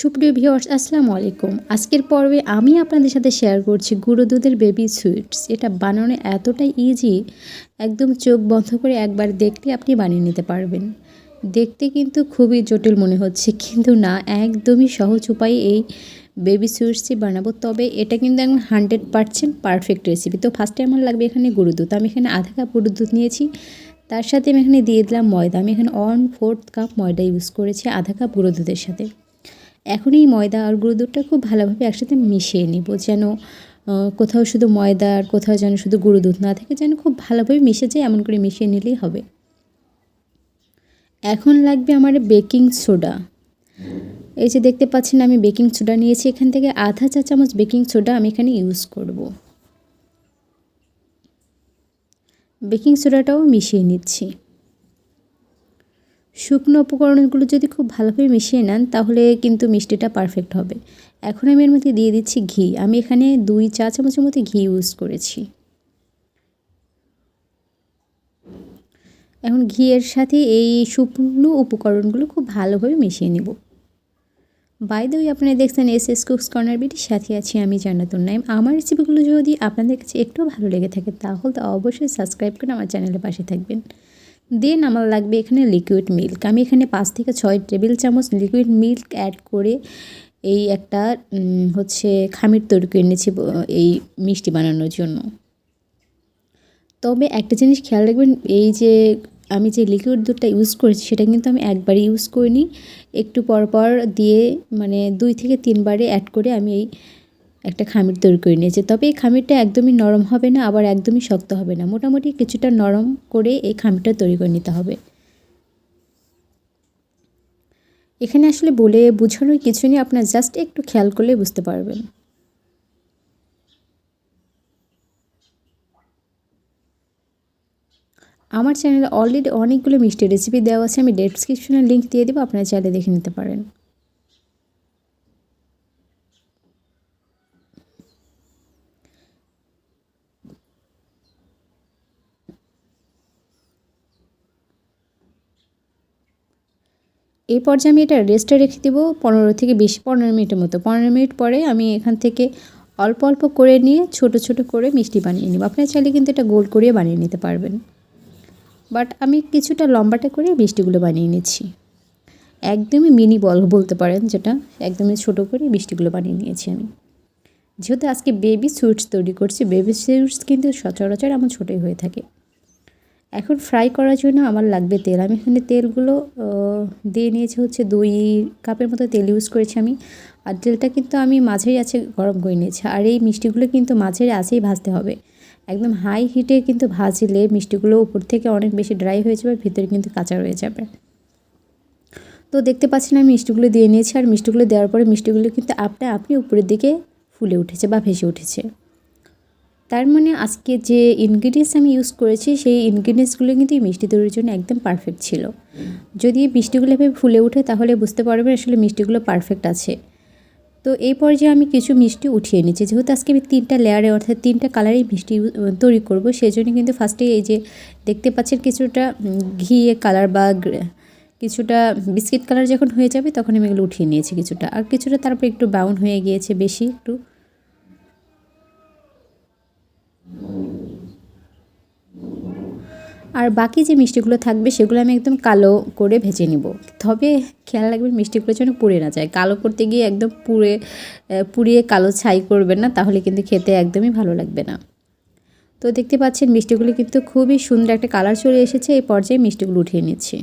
সুপ্রিয় ভিউয়ার্স, আসসালামু আলাইকুম। আজকের পর্বে আমি আপনাদের সাথে শেয়ার করছি গুঁড়ো দুধের বেবি সুইটস এটা বানানো এতটাই ইজি একদম চোখ বন্ধ করে একবার দেখলে আপনি বানিয়ে নিতে পারবেন। দেখতে কিন্তু খুবই জটিল মনে হচ্ছে, কিন্তু না, একদমই সহজ উপায়ে এই বেবি সুইটসই বানাবো। তবে এটা কিন্তু একদম হান্ড্রেড পারসেন্ট পারফেক্ট রেসিপি তো ফার্স্টে আমার লাগবে এখানে গুঁড়ো দুধ। আমি এখানে আধা কাপ গুঁড়ো দুধ নিয়েছি। তার সাথে আমি এখানে দিয়ে দিলাম ময়দা। আমি এখানে ওয়ান ফোর্থ কাপ ময়দা ইউজ করেছি, আধা কাপ গুঁড়ো দুধের সাথে। এখন এই ময়দা আর গুঁড়ো দুধটা খুব ভালোভাবে একসাথে মিশিয়ে নিব, যেন কোথাও শুধু ময়দা আর কোথাও যেন শুধু গুঁড়ো দুধ না থাকে, যেন খুব ভালোভাবে মিশে যায়, এমন করে মিশিয়ে নিলেই হবে। এখন লাগবে আমার বেকিং সোডা। এই যে দেখতে পাচ্ছেন, আমি বেকিং সোডা নিয়েছি, এখান থেকে আধা চা চামচ বেকিং সোডা আমি এখানে ইউজ করব। বেকিং সোডাটাও মিশিয়ে নিচ্ছি। শুকনো উপকরণগুলো যদি খুব ভালোভাবে মিশিয়ে নেন, তাহলে কিন্তু মিষ্টিটা পারফেক্ট হবে। এখন আমি এর মধ্যে দিয়ে দিচ্ছি ঘি। আমি এখানে দুই চা চামচের মতো ঘি ইউজ করেছি। এখন ঘিয়ের সাথে এই শুকনো উপকরণগুলো খুব ভালোভাবে মিশিয়ে নেব। বাই ওই আপনারা দেখছেন এস এস কুকস কর্নার বিটির সাথে আছি আমি জানাতুন নাইম। আমার রেসিপিগুলো যদি আপনাদের কাছে একটু ভালো লেগে থাকে, তাহলে তো অবশ্যই সাবস্ক্রাইব করে আমার চ্যানেলের পাশে থাকবেন। দেন আমার লাগবে এখানে লিকুইড মিল্ক আমি এখানে পাঁচ থেকে ছয় টেবিল চামচ লিকুইড মিল্ক অ্যাড করে এই একটা হচ্ছে খামির তৈরি করে নিয়েছি এই মিষ্টি বানানোর জন্য। তবে একটা জিনিস খেয়াল রাখবেন, এই যে আমি যে লিকুইড দুধটা ইউজ করেছি, সেটা কিন্তু আমি একবারই ইউজ করিনি। একটু পর পর দিয়ে মানে দুই থেকে তিনবারে অ্যাড করে আমি এই একটা খামির তৈরি করে নিয়েছে। তবে এই খামিরটা একদমই নরম হবে না, আবার একদমই শক্ত হবে না। মোটামুটি কিছুটা নরম করে এই খামিরটা তৈরি করে নিতে হবে। এখানে আসলে বলে বোঝানোর কিছু নেই, আপনার জাস্ট একটু খেয়াল করলে বুঝতে পারবেন। আমার চ্যানেলে অলরেডি অনেকগুলো মিষ্টি রেসিপি দেওয়া আছে, আমি ডেসক্রিপশনের লিঙ্ক দিয়ে দেবো, আপনারা চাইলে দেখে নিতে পারেন। এই পর্যায়ে আমি এটা রেস্টে রেখে দেবো পনেরো থেকে বিশ, পনেরো মিনিটের মতো। পনেরো মিনিট পরে আমি এখান থেকে অল্প অল্প করে নিয়ে ছোট ছোট করে মিষ্টি বানিয়ে নিব। আপনার চাইলে কিন্তু এটা গোল করিয়ে বানিয়ে নিতে পারবেন। বাট আমি কিছুটা লম্বাটা করে মিষ্টিগুলো বানিয়ে নিচ্ছি। একদমই মিনি বল বলতে পারেন যেটা, একদমই ছোট করে মিষ্টিগুলো বানিয়ে নিয়েছি আমি। যেহেতু আজকে বেবি সুইটস তৈরি করছি বেবি সুইটস কিন্তু সচরাচর আমার ছোটোই হয়ে থাকে। এখন ফ্রাই করার জন্য আমার লাগবে তেল। আমি এখানে তেলগুলো দিয়ে নিয়েছি হচ্ছে দুই কাপের মতো তেল ইউজ করেছি আমি। আর তেলটা কিন্তু আমি মাঝেই আছে গরম করে নিয়েছি। আর এই মিষ্টিগুলো কিন্তু মাঝের আছেই ভাজতে হবে। একদম হাই হিটে কিন্তু ভাজলে মিষ্টিগুলো উপর থেকে অনেক বেশি ড্রাই হয়ে যাবে, ভিতরে কিন্তু কাঁচা রয়ে যাবে। তো দেখতে পাচ্ছেন আমি মিষ্টিগুলো দিয়ে নিয়েছি। আর মিষ্টিগুলো দেওয়ার পরে মিষ্টিগুলো কিন্তু আপনা আপনি উপরের দিকে ফুলে উঠেছে বা ভেসে উঠেছে। তার মানে আজকে যে ইনগ্রিডিয়েন্টস আমি ইউজ করেছি, সেই ইনগ্রিডিয়েন্টসগুলো কিন্তু এই মিষ্টি তৈরির জন্য একদম পারফেক্ট ছিল। যদি মিষ্টিগুলো এভাবে ফুলে ওঠে, তাহলে বুঝতে পারবেন আসলে মিষ্টিগুলো পারফেক্ট আছে। তো এই পর্যায়ে আমি কিছু মিষ্টি উঠিয়ে নিচ্ছি। যেহেতু আজকে আমি তিনটা লেয়ারে অর্থাৎ তিনটা কালারেই মিষ্টি তৈরি করব সেই জন্য কিন্তু ফার্স্টে এই যে দেখতে পাচ্ছেন কিছুটা ঘিয়ে কালার বা কিছুটা বিস্কিট কালার যখন হয়ে যাবে, তখন আমি এগুলো উঠিয়ে নিয়েছি কিছুটা। আর কিছুটা তারপর একটু ব্রাউন হয়ে গিয়েছে বেশি, একটু আর বাকি যে মিষ্টিগুলো থাকবে সেগুলো আমি একদম কালো করে ভেজে নিব। তবে খেয়াল রাখবেন মিষ্টিগুলো যেন পুড়ে না যায়। কালো করতে গিয়ে একদম পুড়ে পুড়িয়ে কালো ছাই করবেন না, তাহলে কিন্তু খেতে একদমই ভালো লাগবে না। তো দেখতে পাচ্ছেন মিষ্টিগুলো কিন্তু খুবই সুন্দর একটা কালার চলে এসেছে, এই পর্যায়ে মিষ্টিগুলো উঠিয়ে নিচ্ছি।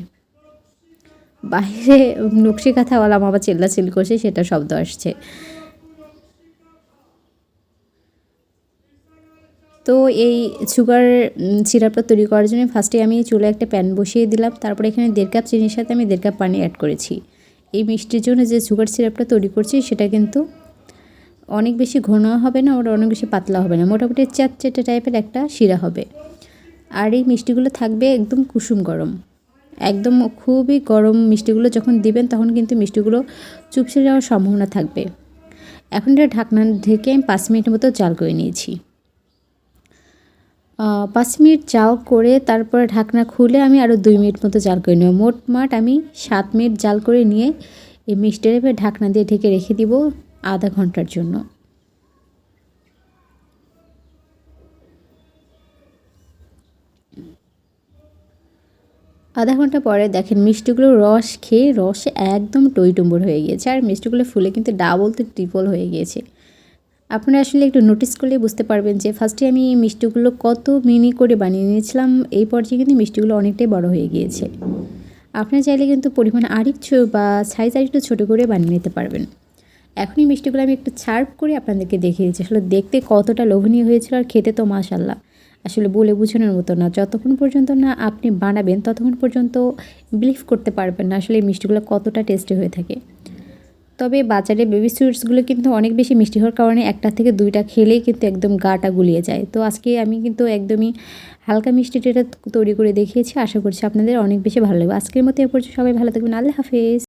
বাইরে নকশি কাঁথাওয়ালা আমার চিল্লা করছে, সেটা শব্দ আসছে। তো এই সুগার সিরাপটা তৈরি করার জন্য ফার্স্টে আমি চুলে একটা প্যান বসিয়ে দিলাম। তারপরে এখানে দেড় কাপ চিনির সাথে আমি দেড় কাপ পানি অ্যাড করেছি। এই মিষ্টির জন্য যে সুগার সিরাপটা তৈরি করছি, সেটা কিন্তু অনেক বেশি ঘন হবে না ওটা অনেক বেশি পাতলা হবে না। মোটামুটি চেটে টাইপের একটা শিরা হবে। আর এই মিষ্টিগুলো থাকবে একদম কুসুম গরম। একদম খুবই গরম মিষ্টিগুলো যখন দিবেন, তখন কিন্তু মিষ্টিগুলো চুপসে যাওয়ার সম্ভাবনা থাকবে। এখন এটা ঢাকনা ঢেকে আমি পাঁচ মিনিটের মতো জাল করে নিয়েছি। পাঁচ মিনিট জাল করে তারপরে ঢাকনা খুলে আমি আরও দুই মিনিট মতো জাল করে নেব। মোট মাট আমি সাত মিনিট জাল করে নিয়ে এই এবার ঢাকনা দিয়ে ঢেকে রেখে দিব আধা ঘণ্টার জন্য। আধা ঘণ্টা পরে দেখেন মিষ্টিগুলো রস খেয়ে রসে একদম টইটুম্বর হয়ে গিয়েছে। আর মিষ্টিগুলো ফুলে কিন্তু ডাবল তো ট্রিপল হয়ে গিয়েছে। আপনারা আসলে একটু নোটিস করলে বুঝতে পারবেন যে ফার্স্টে আমি মিষ্টিগুলো কত মিনি করে বানিয়ে নিয়েছিলাম, এই পর্যায়ে কিন্তু মিষ্টিগুলো অনেকটাই বড় হয়ে গিয়েছে। আপনারা চাইলে কিন্তু পরিমাণ আরেকটু বা সাইজ আরেকটু ছোটো করে বানিয়ে নিতে পারবেন। এখনই মিষ্টিগুলো আমি একটু ছার্প করে আপনাদেরকে দেখিয়ে দিচ্ছি। আসলে দেখতে কতটা লোভনীয় হয়েছিল আর খেতে তো মাশাল্লাহ আসলে বলে বোঝানোর মতো না। যতক্ষণ পর্যন্ত না আপনি বানাবেন, ততক্ষণ পর্যন্ত বিলিভ করতে পারবেন না আসলে এই মিষ্টিগুলো কতটা টেস্টি হয়ে থাকে। তবে বাজারে বেবি সুইটসগুলো কিন্তু অনেক বেশি মিষ্টি হওয়ার কারণে একটা থেকে দুইটা খেলেই কিন্তু একদম গাটা গুলিয়ে যায়। তো আজকে আমি কিন্তু একদমই হালকা মিষ্টিটা তৈরি করে দেখিয়েছি, আশা করছি আপনাদের অনেক বেশি ভালো লাগবে। আজকের মতো এ পর্যন্ত সবাই ভালো থাকবেন। আল্লাহ হাফেজ।